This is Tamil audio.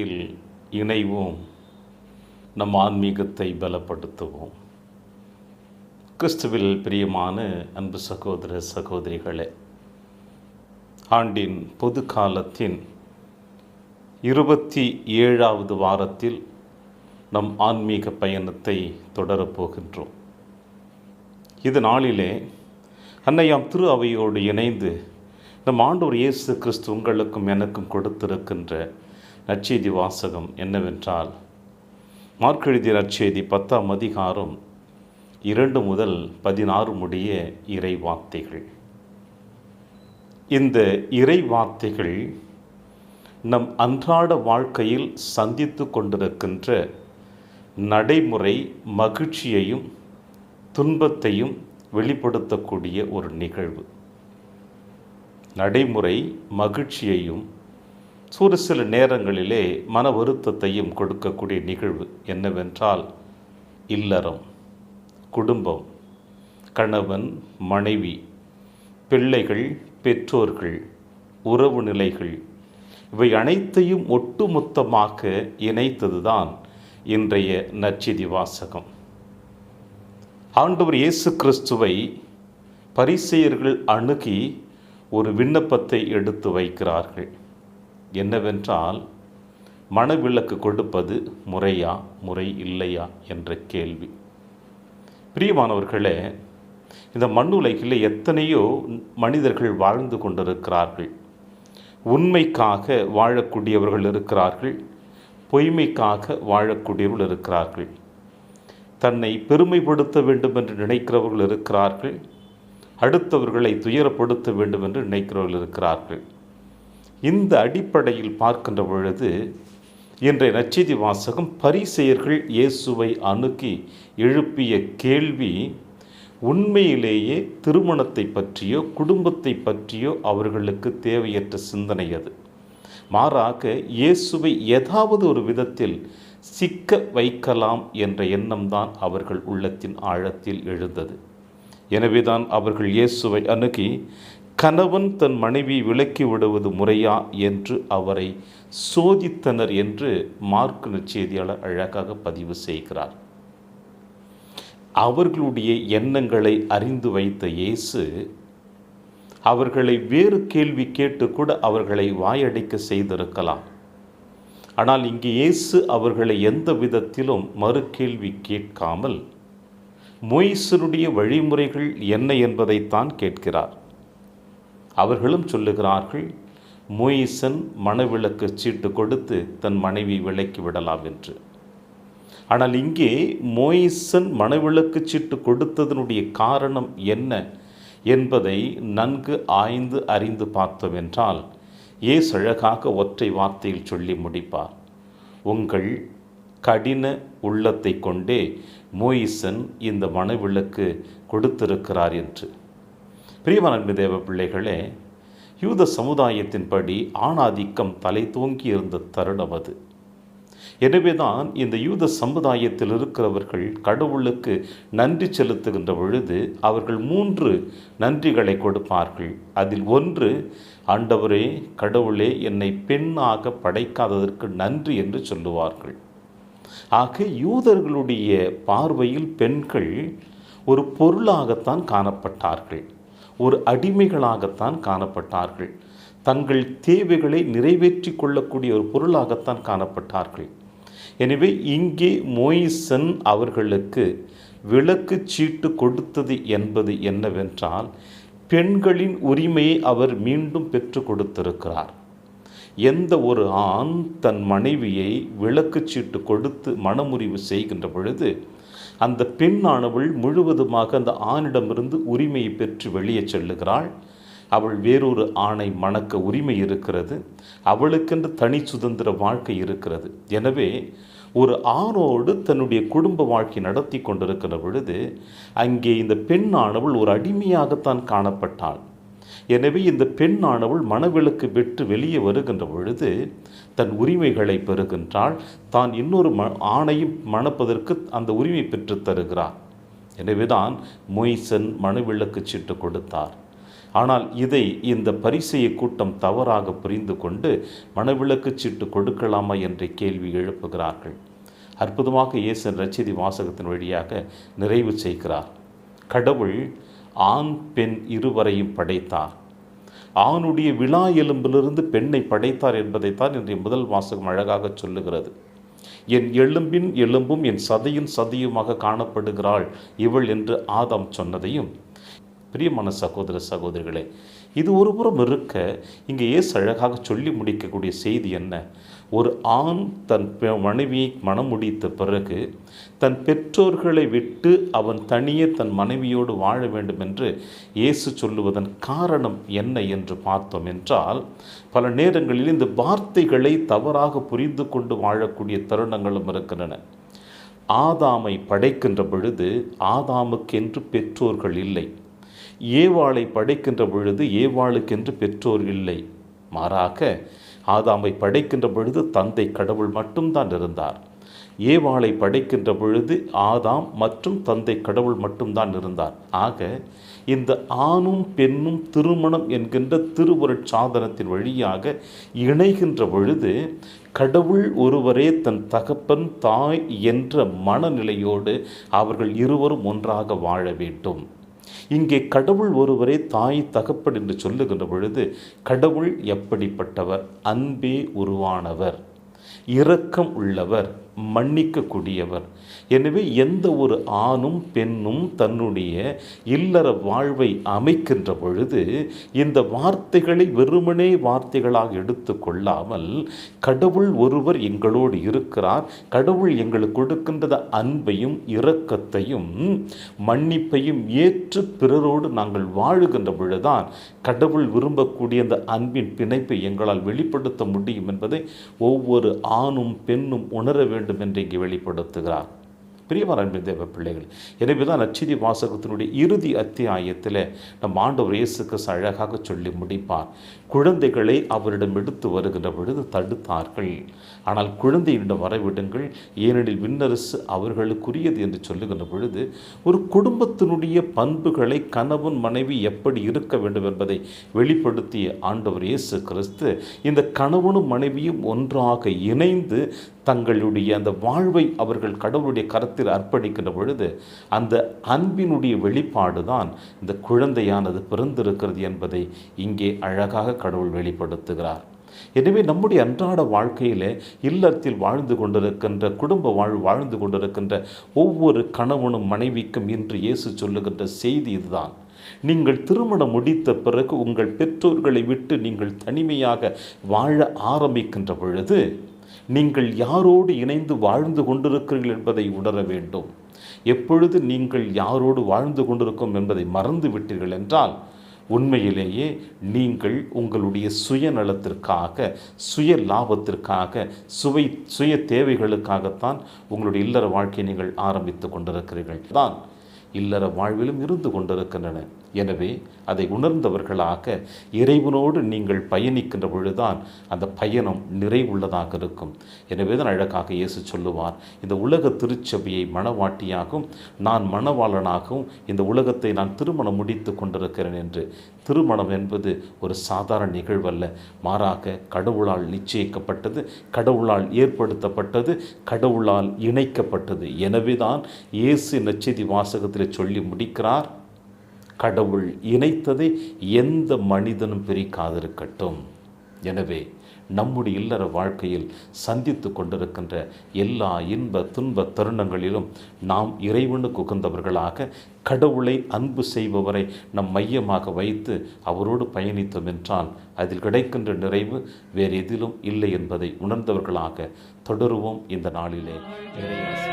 வார்த்தையில் இணைவோம். நம் ஆன்மீகத்தை பலப்படுத்துவோம். கிறிஸ்துவில் பிரியமான அன்பு சகோதர சகோதரிகளே ஆண்டின் பொது காலத்தின் இருபத்தி ஏழாவது வாரத்தில் நம் ஆன்மீக பயணத்தை தொடரப்போகின்றோம் இது நாளிலே அன்னையாம் திரு அவையோடு இணைந்து நம் ஆண்டவர் இயேசு கிறிஸ்து உங்களுக்கும் எனக்கும் கொடுத்திருக்கின்ற நற்செய்தி வாசகம் என்னவென்றால் மார்க்கெழுதிய நற்செய்தி பத்தாம் அதிகாரம் இரண்டு முதல் பதினாறு முடிய இறை வார்த்தைகள். இந்த இறை வார்த்தைகள் நம் அன்றாட வாழ்க்கையில் சந்தித்து கொண்டிருக்கின்ற நடைமுறை மகிழ்ச்சியையும் துன்பத்தையும் வெளிப்படுத்தக்கூடிய ஒரு நிகழ்வு. நடைமுறை மகிழ்ச்சியையும் ஒரு சில நேரங்களிலே மன வருத்தத்தையும் கொடுக்கக்கூடிய நிகழ்வு என்னவென்றால் இல்லறம் குடும்பம் கணவன் மனைவி பிள்ளைகள் பெற்றோர்கள் உறவு நிலைகள் இவை அனைத்தையும் ஒட்டுமொத்தமாக இணைத்ததுதான் இன்றைய நச்சிதி வாசகம். ஆண்டவர் இயேசு கிறிஸ்துவை பரிசெயர்கள் அணுகி ஒரு விண்ணப்பத்தை எடுத்து வைக்கிறார்கள். என்னவென்றால் மனவிலக்கு கொடுப்பது முறையா முறை இல்லையா என்ற கேள்வி. பிரியமானவர்களே இந்த மண்ணுலகில் எத்தனையோ மனிதர்கள் வாழ்ந்து கொண்டிருக்கிறார்கள். உண்மைக்காக வாழக்கூடியவர்கள் இருக்கிறார்கள். பொய்மைக்காக வாழக்கூடியவர்கள் இருக்கிறார்கள். தன்னை பெருமைப்படுத்த வேண்டும் என்று நினைக்கிறவர்கள் இருக்கிறார்கள். அடுத்தவர்களை துயரப்படுத்த வேண்டும் என்று நினைக்கிறவர்கள் இருக்கிறார்கள். இந்த அடிப்படையில் பார்க்கின்ற பொழுது இன்றைய நச்செய்தி வாசகம் பரிசெயர்கள் இயேசுவை அணுகி எழுப்பிய கேள்வி உண்மையிலேயே திருமணத்தை பற்றியோ குடும்பத்தை பற்றியோ அவர்களுக்கு தேவையற்ற சிந்தனை அது. மாறாக இயேசுவை ஏதாவது ஒரு விதத்தில் சிக்க வைக்கலாம் என்ற எண்ணம்தான் அவர்கள் உள்ளத்தின் ஆழத்தில் எழுந்தது. எனவேதான் அவர்கள் இயேசுவை அணுகி கணவன் தன் மனைவி விலக்கி விடுவது முறையா என்று அவரை சோதித்தனர் என்று மார்க் நற்செய்தியாளர் அழகாக பதிவு செய்கிறார். அவர்களுடைய எண்ணங்களை அறிந்து வைத்த இயேசு அவர்களை வேறு கேள்வி கேட்டு கூட அவர்களை வாயடைக்க செய்திருக்கலாம். ஆனால் இங்கே இயேசு அவர்களை எந்த விதத்திலும் மறு கேள்வி கேட்காமல் மொய்சருடைய வழிமுறைகள் என்ன என்பதைத்தான் கேட்கிறார். அவர்களும் சொல்லுகிறார்கள் மொயிசன் மனவிளக்கு சீட்டு கொடுத்து தன் மனைவி விலக்கி விடலாம் என்று. ஆனால் இங்கே மோயிசன் மனவிளக்கு சீட்டு கொடுத்ததனுடைய காரணம் என்ன என்பதை நன்கு ஆய்ந்து அறிந்து பார்த்தோம் என்றால் ஏசு அழகாக ஒற்றை வார்த்தையில் சொல்லி முடிப்பார். உங்கள் கடின உள்ளத்தை கொண்டே மோயிசன் இந்த மனவிளக்கு கொடுத்திருக்கிறார் என்று. பிரியமான தேவ பிள்ளைகளே யூத சமுதாயத்தின்படி ஆணாதிக்கம் தலை தோங்கி இருந்த தருணம் அது. எனவேதான் இந்த யூத சமுதாயத்தில் இருக்கிறவர்கள் கடவுளுக்கு நன்றி செலுத்துகின்ற பொழுது அவர்கள் மூன்று நன்றிகளை கொடுப்பார்கள். அதில் ஒன்று ஆண்டவரே கடவுளே என்னை பெண்ணாக படைக்காததற்கு நன்றி என்று சொல்லுவார்கள். ஆக யூதர்களுடைய பார்வையில் பெண்கள் ஒரு பொருளாகத்தான் காணப்பட்டார்கள். ஒரு அடிமைகளாகத்தான் காணப்பட்டார்கள். தங்கள் தேவைகளை நிறைவேற்றி கொள்ளக்கூடிய ஒரு பொருளாகத்தான் காணப்பட்டார்கள். எனவே இங்கே மோயிசன் அவர்களுக்கு விளக்கு சீட்டு கொடுத்தது என்பது என்னவென்றால் பெண்களின் உரிமையை அவர் மீண்டும் பெற்று கொடுத்திருக்கிறார். எந்த ஒரு ஆண் தன் மனைவியை விளக்கு சீட்டு கொடுத்து மனமுறிவு செய்கின்ற பொழுது அந்த பெண்ணானவள் முழுவதுமாக அந்த ஆணிடமிருந்து உரிமையை பெற்று வெளியே செல்லுகிறாள். அவள் வேறொரு ஆணை மணக்க உரிமை இருக்கிறது. அவளுக்கென்று தனி சுதந்திர வாழ்க்கை இருக்கிறது. எனவே ஒரு ஆணோடு தன்னுடைய குடும்ப வாழ்க்கை நடத்தி கொண்டிருக்கிற பொழுது அங்கே இந்த பெண்ணானவள் ஒரு அடிமையாகத்தான் காணப்பட்டாள். எனவே இந்த பெண்ணானவள் மனவிலக்கு விட்டு வெளியே வருகின்ற பொழுது தன் உரிமைகளை பெறுகின்றாள். தான் இன்னொரு ம ஆணையும் மணப்பதற்கு அந்த உரிமை பெற்று தருகிறார். எனவேதான் மொய்சன் மனவிலக்கு சீட்டு கொடுத்தார். ஆனால் இதை இந்த பரிசெய கூட்டம் தவறாக புரிந்து கொண்டு மணவிளக்கு சீட்டு கொடுக்கலாமா என்ற கேள்வி எழுப்புகிறார்கள். அற்புதமாக இயேசு ரச்சிதி வாசகத்தின் வழியாக நிறைவு செய்கிறார். கடவுள் ஆண் பெண் இருவரையும் படைத்தார். ஆணுடைய விழா எலும்பிலிருந்து பெண்ணை படைத்தார் என்பதைத்தான் இன்றைய முதல் வாசகம் அழகாக சொல்லுகிறது. என் எலும்பின் எலும்பும் என் சதையின் சதையுமாக காணப்படுகிறாள் இவள் என்று ஆதாம் சொன்னதையும் பிரியமான சகோதர சகோதரிகளே இது ஒரு புறம் இருக்க இங்கே ஏசு அழகாக சொல்லி முடிக்கக்கூடிய செய்தி என்ன? ஒரு ஆண் தன் பெ- மனைவியை மனம் முடித்த பிறகு தன் பெற்றோர்களை விட்டு அவன் தனியே தன் மனைவியோடு வாழ வேண்டும் என்று இயேசு சொல்லுவதன் காரணம் என்ன என்று பார்த்தோம் என்றால் பல நேரங்களில் இந்த வார்த்தைகளை தவறாக புரிந்து கொண்டு வாழக்கூடிய தருணங்களும் இருக்கின்றன. ஆதாமை படைக்கின்ற பொழுது ஆதாமுக்கென்று பெற்றோர்கள் இல்லை. ஏவாளை படைக்கின்ற பொழுது ஏவாளுக்கென்று பெற்றோர் இல்லை. மாறாக ஆதாமை படைக்கின்ற பொழுது தந்தை கடவுள் மட்டும்தான் இருந்தார். ஏவாளை படைக்கின்ற பொழுது ஆதாம் மற்றும் தந்தை கடவுள் மட்டும்தான் இருந்தார். ஆக இந்த ஆணும் பெண்ணும் திருமணம் என்கின்ற திருவருட் சாதனத்தின் வழியாக இணைகின்ற பொழுது கடவுள் ஒருவரே தன் தகப்பன் தாய் என்ற மனநிலையோடு அவர்கள் இருவரும் ஒன்றாக வாழ வேண்டும். இங்கே கடவுள் ஒருவரே தாய் தகப்பன் என்று சொல்லுகின்ற பொழுது கடவுள் எப்படிப்பட்டவர்? அன்பே உருவானவர் இரக்கம் உள்ளவர் மன்னிக்கக்கூடியவர். எனவே எந்த ஒரு ஆணும் பெண்ணும் தன்னுடைய இல்லற வாழ்வை அமைக்கின்ற பொழுது இந்த வார்த்தைகளை வெறுமனே வார்த்தைகளாக எடுத்துக்கொள்ளாமல் கடவுள் ஒருவர் எங்களோடு இருக்கிறார். கடவுள் எங்களுக்கு கொடுக்கின்றத அன்பையும் இரக்கத்தையும் மன்னிப்பையும் ஏற்று பிறரோடு நாங்கள் வாழுகின்ற பொழுதுதான் கடவுள் விரும்பக்கூடிய அந்த அன்பின் பிணைப்பை எங்களால் வெளிப்படுத்த முடியும் என்பதை ஒவ்வொரு ஆணும் பெண்ணும் உணர வேண்டும். என்று இங்கே வெளிப்படுத்துகிறார். பிரியமான தேவ பிள்ளைகள் எனவே தான் நச்சிதி வாசகத்தினுடைய இறுதி அத்தியாயத்தில் நம் ஆண்டவர் இயேசு கிறிஸ்து அழகாக சொல்லி முடிப்பார். குழந்தைகளை அவரிடம் எடுத்து வருகின்ற பொழுது தடுத்தார்கள். ஆனால் குழந்தையிடம் வரவிடுங்கள் ஏனெனில் விண்ணரசு அவர்களுக்குரியது என்று சொல்லுகின்ற பொழுது ஒரு குடும்பத்தினுடைய பண்புகளை கணவன் மனைவி எப்படி இருக்க வேண்டும் என்பதை வெளிப்படுத்திய ஆண்டவர் இயேசு கிறிஸ்து இந்த கணவனும் மனைவியும் ஒன்றாக இணைந்து தங்களுடைய அந்த வாழ்வை அவர்கள் கடவுளுடைய கரத்தில் அர்ப்பணிக்கின்ற பொழுது அந்த அன்பினுடைய வெளிப்பாடு தான் இந்த குழந்தையானது பிறந்திருக்கிறது என்பதை இங்கே அழகாக கடவுள் வெளிப்படுத்துகிறார். எனவே நம்முடைய அன்றாட வாழ்க்கையில் இல்லத்தில் வாழ்ந்து கொண்டிருக்கின்ற குடும்ப வாழ் வாழ்ந்து கொண்டிருக்கின்ற ஒவ்வொரு கணவனும் மனைவிக்கும் இன்று இயேசு சொல்லுகின்ற செய்தி இதுதான். நீங்கள் திருமணம் முடித்த பிறகு உங்கள் பெற்றோர்களை விட்டு நீங்கள் தனிமையாக வாழ ஆரம்பிக்கின்ற பொழுது நீங்கள் யாரோடு இணைந்து வாழ்ந்து கொண்டிருக்கிறீர்கள் என்பதை உணர வேண்டும். எப்பொழுது நீங்கள் யாரோடு வாழ்ந்து கொண்டிருக்கும் என்பதை மறந்து விட்டீர்கள் என்றால் உண்மையிலேயே நீங்கள் உங்களுடைய சுயநலத்திற்காக சுய லாபத்திற்காக சுவை சுய தேவைகளுக்காகத்தான் உங்களுடைய இல்லற வாழ்க்கையை நீங்கள் ஆரம்பித்து கொண்டிருக்கிறீர்கள். தான் இல்லற வாழ்விலும் இருந்து கொண்டிருக்கின்றன. எனவே அதை உணர்ந்தவர்களாக இறைவனோடு நீங்கள் பயணிக்கின்ற பொழுதுதான் அந்த பயணம் நிறைவுள்ளதாக இருக்கும். எனவே தான் அழகாக இயேசு சொல்லுவார் இந்த உலக திருச்சபையை மணவாட்டியாகவும் நான் மணவாளனாகவும் இந்த உலகத்தை நான் திருமணம் முடித்து கொண்டிருக்கிறேன் என்று. திருமணம் என்பது ஒரு சாதாரண நிகழ்வல்ல. மாறாக கடவுளால் நிச்சயிக்கப்பட்டது கடவுளால் ஏற்படுத்தப்பட்டது கடவுளால் இணைக்கப்பட்டது. எனவேதான் இயேசு நச்செய்தி வாசகத்தில் சொல்லி முடிக்கிறார். கடவுள் இணைத்ததை எந்த மனிதனும் பிரிக்காதிருக்கட்டும் எனவே நம்முடைய இல்லற வாழ்க்கையில் சந்தித்து கொண்டிருக்கின்ற எல்லா இன்ப துன்ப தருணங்களிலும் நாம் இறைவனுக்கு உகந்தவர்களாக கடவுளை அன்பு செய்பவரை நம் மையமாக வைத்து அவரோடு பயணித்தோம் என்றால் அதில் கிடைக்கின்ற நிறைவு வேறு எதிலும் இல்லை என்பதை உணர்ந்தவர்களாக தொடருவோம் இந்த நாளிலே இறையாசி.